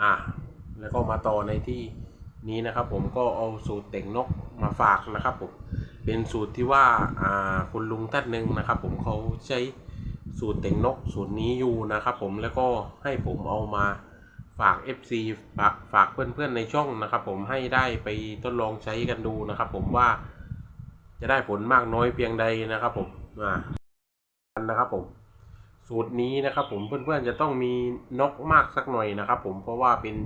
อ่าแล้วก็มาต่อในที่นี้นะครับ ผมก็เอาสูตรเต่งนกมาฝากนะครับผมเป็นสูตรที่ว่าอ่าคุณลุงท่านหนึ่งนะครับ ผมเขาใช้สูตรเต่งนกสูตรนี้อยู่นะครับ ผมแล้วก็ให้ผมเอามาฝาก FC ฝากฝากเพื่อนๆในช่องนะครับ ผมให้ได้ไปทดลองใช้กันดูนะครับ ผมว่าจะได้ผลมากน้อยเพียงใดนะครับ ผมอ่านะครับผม สูตรนี้นะครับ ผมเพื่อนๆจะต้องมีนกมากสักหน่อยนะครับ ผมเพราะว่าเป็น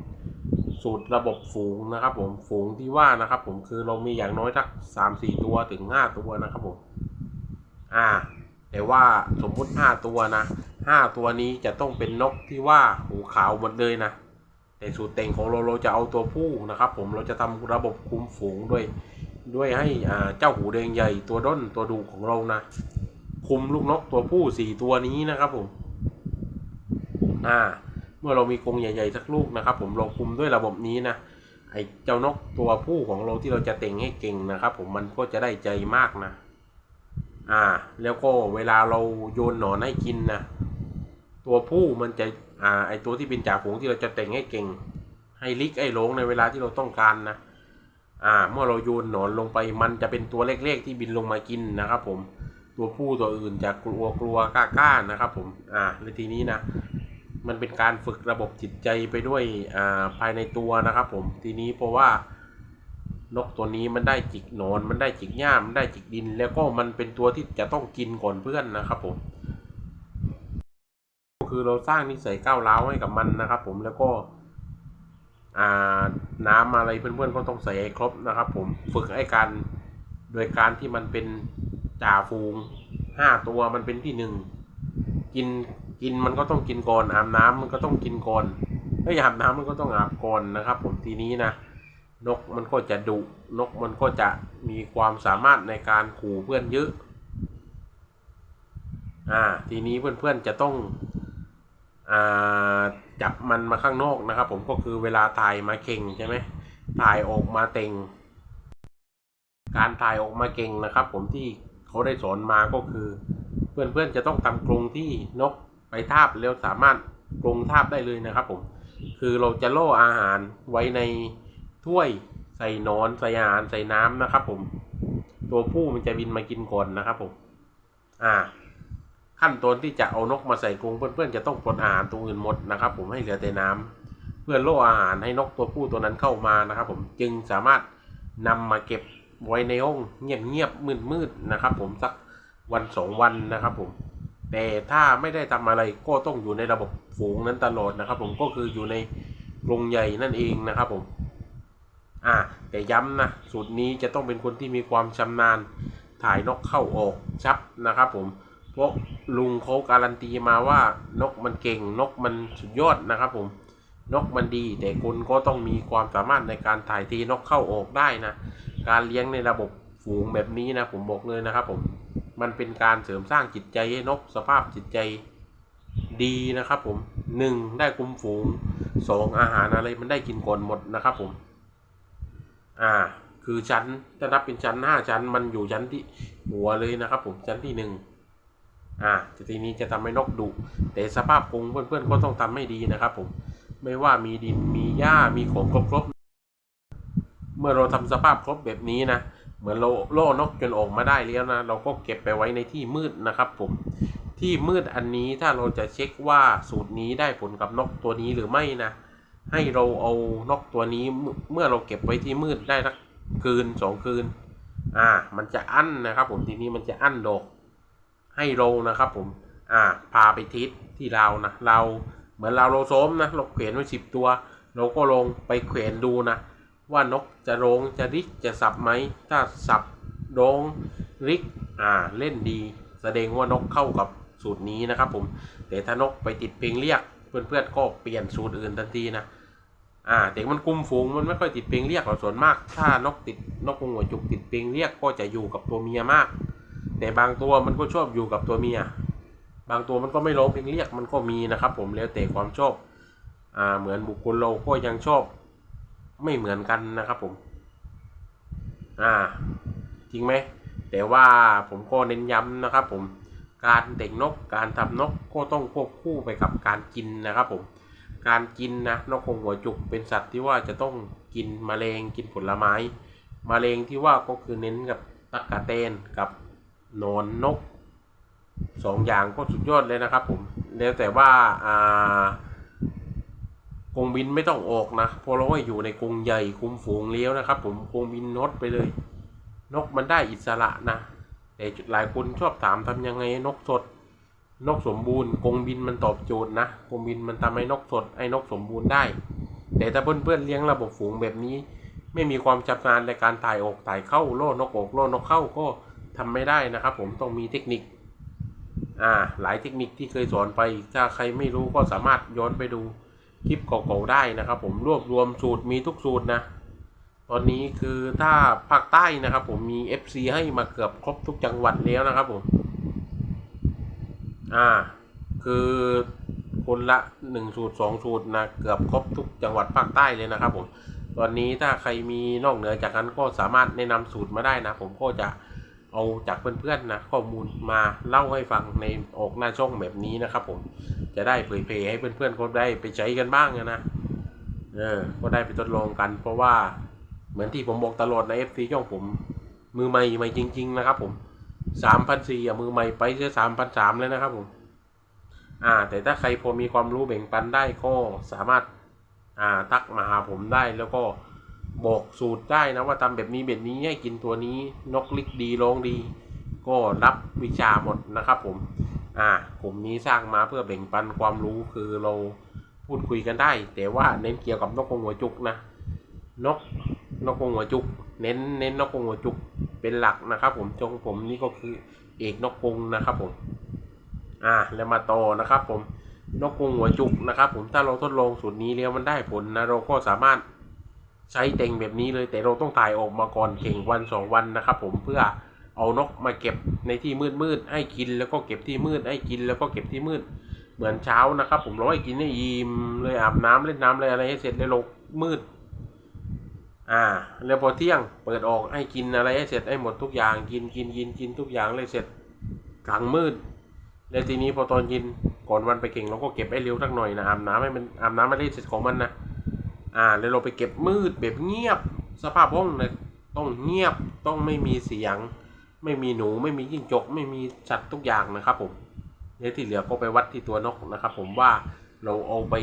สูตรระบบฝูงนะครับ ผมฝูงที่ว่านะครับ ผมคือเรามีอย่างน้อยสักสามสี่ตัวถึงห้าตัวนะครับผม อ่า แต่ว่าสมมุติห้าตัวนะห้าตัวนี้จะต้องเป็นนกที่ว่าหูขาวหมดเลยนะแต่สูตรเต่งของเราเราจะเอาตัวผู้นะครับ ผมเราจะทำระบบคุมฝูงด้วย ด้วยให้อ่าเจ้าหูแดงใหญ่ตัวด้นตัวดูของเรานะ คุมลูกนกตัวผู้สี่ตัวนี้นะครับผมอ่าเมื่อเรามีกรงใหญ่ๆสักลูกนะครับ ผมเราคุมด้วยระบบนี้นะไอ้เจ้านกตัวผู้ของเราที่เราจะเต่งให้เก่งนะครับ ผมมันก็จะได้ใจมากนะ อ่า แล้วก็เวลาเราโยนหนอนให้กินนะตัวผู้มันจะอ่าไอตัวที่เป็นจ่าฝูงที่เราจะเต่งให้เก่ง ให้ลิกไอ้ลงในเวลาที่เราต้องการนะอ่า เมื่อเราโยนหนอนลงไปมันจะเป็นตัวเล็กๆที่บินลงมากินนะครับ ผม ตัวผู้ตัวอื่นจะกลัวกลัวกล้ากล้านะครับ ผม อ่าในทีนี้นะ มันเป็นการฝึกระบบจิตใจไปด้วย อ่า ภายในตัวนะครับ ผม ทีนี้เพราะว่านกตัวนี้มันได้จิกหนอน มันได้จิกหญ้า มันได้จิกดิน แล้วก็มันเป็นตัวที่จะต้องกินก่อนเพื่อนนะครับ ผมก็คือเราสร้างนิสัยก้าวร้าวให้กับมันนะครับ ผม แล้วก็อ่าน้ำอะไรเพื่อนๆก็ต้องใส่ครบนะครับ ผม ฝึกให้การโดยการที่มันเป็น จ่าฝูงห้าตัวมันเป็นที่หนึ่งกินกินมันก็ต้องกินก่อนอาบน้ำมันก็ต้องกินก่อนถ้าอาบน้ำมันก็ต้องอาบก่อนนะครับ ผมทีนี้นะนกมันก็จะดุนกมันก็จะมีความสามารถในการขู่เพื่อนเยอะอ่าทีนี้เพื่อนๆจะต้องอ่าจับมันมาข้างนอกนะครับ ผมก็คือเวลาถ่ายมาเข่งใช่ไหมถ่ายออกมาเต็ง การถ่ายออกมาเก่งนะครับ ผมที่ เขาได้สอนมาก็คือ เพื่อนๆจะต้องทำกรงที่นกไปทาบแล้วสามารถกรงทาบได้เลยนะครับผมคือเราจะล่อาหารไว้ในถ้วยใส่นอนใส่อาหารใส่น้ำนะครับ ผม ตัวผู้มันจะบินมากินก่อนนะครับผม อ่า ขั้นตอนที่จะเอานกมาใส่กรงเพื่อนๆจะต้องปลดอาหารตัวอื่นหมดนะครับ ผมให้เหลือแต่น้ำเพื่อล่ออาหารให้นกตัวผู้ตัวนั้นเข้ามานะครับ ผมจึงสามารถนำมาเก็บ ไว้ในห้องเงียบเงียบมืดมืดนะครับ ผมสักวันสองวันนะครับผม แต่ถ้าไม่ได้ทำอะไรก็ต้องอยู่ในระบบฝูงนั้นตลอดนะครับ ผมก็คืออยู่ในกรงใหญ่นั่นเองนะครับผม อ่าแต่ย้ำนะสูตรนี้จะต้องเป็นคนที่มีความชำนาญถ่ายนกเข้าออกชับนะครับ ผมเพราะลุงเขาการันตีมาว่านกมันเก่งนกมันสุดยอดนะครับ ผมนกมันดี แต่คุณก็ต้องมีความสามารถในการถ่ายทีนกเข้าออกได้นะ การเลี้ยงในระบบฝูงแบบนี้นะผมบอกเลยนะครับผมมันเป็นการเสริมสร้างจิตใจให้นกสภาพจิตใจดีนะครับผมหนึ่งได้คุมฝูงสองอาหารอะไรมันได้กินก่อนหมดนะครับผมอ่าคือชั้นถ้านับเป็นชั้นห้าชั้น มันอยู่ชั้นที่หัวเลยนะครับ ผมชั้นที่หนึ่งอ่าทีนี้จะทำให้นกดุแต่สภาพกรงเพื่อนๆก็ต้องทำให้ดีนะครับ ผมไม่ว่ามีดินมีหญ้ามีของครบ เมื่อเราทำสภาพครบแบบนี้นะเหมือนเราโล่นกจนออกมาได้แล้วนะ เราก็เก็บไปไว้ในที่มืดนะครับผมที่มืดอันนี้ถ้าเราจะเช็คว่าสูตรนี้ได้ผลกับนกตัวนี้หรือไม่นะ ให้เราเอานกตัวนี้เมื่อเราเก็บไว้ที่มืดได้สักคืนสองคืน อ่า มันจะอั้นนะครับผมทีนี้มันจะอั้นดอกให้เรานะครับผมอ่าพาไปทิศที่เรานะเราเหมือนเราโลโซมนะเราเขวนไว้สิบตัว เราก็ลงไปเขวนดูนะ ว่านกจะโรงจะริกจะสับไหม ถ้าสับร้องริกอ่าเล่นดี แสดงว่านกเข้ากับสูตรนี้นะครับผม แต่ถ้านกไปติดเพลงเรียก เพื่อนๆก็เปลี่ยนสูตรอื่นทันทีนะอ่าแต่มันกุมฝูงมันไม่ค่อยติดเพลงเรียกหรอกส่วนมาก ถ้านกติดนกหัวจุกติดเพลงเรียกก็จะอยู่กับตัวเมียมาก แต่บางตัวมันก็ชอบอยู่กับตัวเมีย บางตัวมันก็ไม่ร้องเพลงเรียกมันก็มีนะครับ ผมแล้วแต่ความชอบอ่าเหมือนบุคคลเราก็ยังชอบ ไม่เหมือนกันนะครับผม อ่า จริงไหม แต่ว่าผมก็เน้นย้ำนะครับผม การเต่งนก การทำนกก็ต้องควบคู่ไปกับการกินนะครับผม การกินนะนกกรงหัวจุกเป็นสัตว์ที่ว่าจะต้องกินแมลงกินผลไม้แมลงที่ว่าก็คือเน้นกับตักะเตนกับนอนนกสองอย่างก็สุดยอดเลยนะครับผม แล้วแต่ว่าอ่า กรงบินไม่ต้องออกนะเพราะเราก็อยู่ในกรงใหญ่คุมฝูงเลี้ยวนะครับ ผมกรงบินนดไปเลย นกมันได้อิสระนะแต่หลายคนชอบถามทำยังไงนกสด นกสมบูรณ์กรงบินมันตอบโจทย์นะกรงบินมันทำให้นกสดไอ้นกสมบูรณ์ได้ แต่ถ้าเพื่อนๆเลี้ยงระบบฝูงแบบนี้ ไม่มีความชำนาญในการถ่ายออกถ่ายเข้าโล่นกออกโล่นกเข้าก็ทำไม่ได้นะครับ ผมต้องมีเทคนิคอ่าหลายเทคนิคที่เคยสอนไปถ้าใครไม่รู้ก็สามารถย้อนไปดู คลิปเก่าๆได้นะครับ ผมรวบรวมสูตรมีทุกสูตรนะ ตอนนี้คือถ้าภาคใต้นะครับ ผมมี FC ให้มาเกือบครบทุกจังหวัดแล้วนะครับผม อ่า คือคนละหนึ่งสูตรสองสูตรนะเกือบครบทุกจังหวัดภาคใต้เลยนะครับ ผม ตอนนี้ถ้าใครมีนอกเหนือจากนั้นก็สามารถแนะนำสูตรมาได้นะ ผมก็จะ เอาจากเพื่อนๆนะข้อมูลมาเล่าให้ฟังในออกหน้าช่องแบบนี้นะครับ ผมจะได้เผยแพร่ให้เพื่อนๆก็ได้ไปใช้กันบ้างนะเออก็ได้ไปทดลองกัน เพราะว่าเหมือนที่ผมบอกตลอดใน FC ช่องผมมือใหม่ใหม่จริง ๆ นะครับ ผมสามพันสี่มือใหม่ไปจะสามพันสามเลยนะครับผม อ่า แต่ถ้าใครพอมีความรู้แบ่งปันได้ก็สามารถอ่าทักมาหาผมได้แล้วก็ บอกสูตรได้นะว่าทำแบบนี้แบบนี้ให้กินตัวนี้นกลิกดีร้องดี ก็รับวิชาหมดนะครับผม อ่ากลุ่มนี้สร้างมาเพื่อแบ่งปันความรู้คือเราพูดคุยกันได้ แต่ว่าเน้นเกี่ยวกับนกกงหัวจุกนะนกนกกงหัวจุก เน้นเน้นนกกงหัวจุกเป็นหลักนะครับ ผมจงผมนี่ก็คือเอกนกกงนะครับผมอ่าแล้วมาต่อนะครับ ผมนกกงหัวจุกนะครับ ผมถ้าเราทดลองสูตรนี้แล้วมันได้ผลนะเราก็สามารถ ใช้เต็งแบบนี้เลยแต่เราต้องถ่ายออกมาก่อนเข่งวันสองวันนะครับ ผมเพื่อเอานกมาเก็บในที่มืดมืดให้กินแล้วก็เก็บที่มืดให้กินแล้วก็เก็บที่มืด เหมือนเช้านะครับ ผมเราให้กินให้อิ่มเลยอาบน้ำเล่นน้ำอะไรอะไรให้เสร็จเลยลงมืด อ่า แล้วพอเที่ยงเปิดออกให้กินอะไรให้เสร็จให้หมดทุกอย่างกินกินกินกินทุกอย่างเลยเสร็จกลางมืด แล้วทีนี้พอตอนกินก่อนวันไปเก่งเราก็เก็บให้เร็วสักหน่อยนะอาบน้ำให้มันอาบน้ำไม่ได้เสร็จของมันนะ อ่าแล้วเราไปเก็บมืดแบบเงียบ สภาพห้องเนี่ยต้องเงียบต้องไม่มีเสียง ไม่มีหนูไม่มีจิ้งจก ไม่มีสัตว์ทุกอย่างนะครับผมเนี่ยที่เหลือก็ไปวัดที่ตัวนกนะครับ ผมว่าเราเอาไป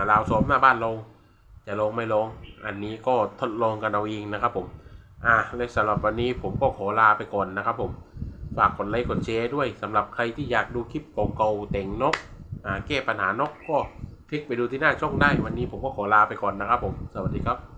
าราวซ้อมหน้าบ้านเราจะลงไม่ลง อันนี้ก็ทดลองกันเอาเองนะครับผมอะและสำหรับวันนี้ผมก็ขอลาไปก่อนนะครับผมฝากกดไลค์กดแชร์ด้วยสำหรับใครที่อยากดูคลิปเก่าๆแต่งนกอ่าแก้ปัญหานกก็ ลิกไปดูที่หน้าช่องได้วันนี้ผมก็ขอลาไปก่อนนะครับผม สวัสดีครับ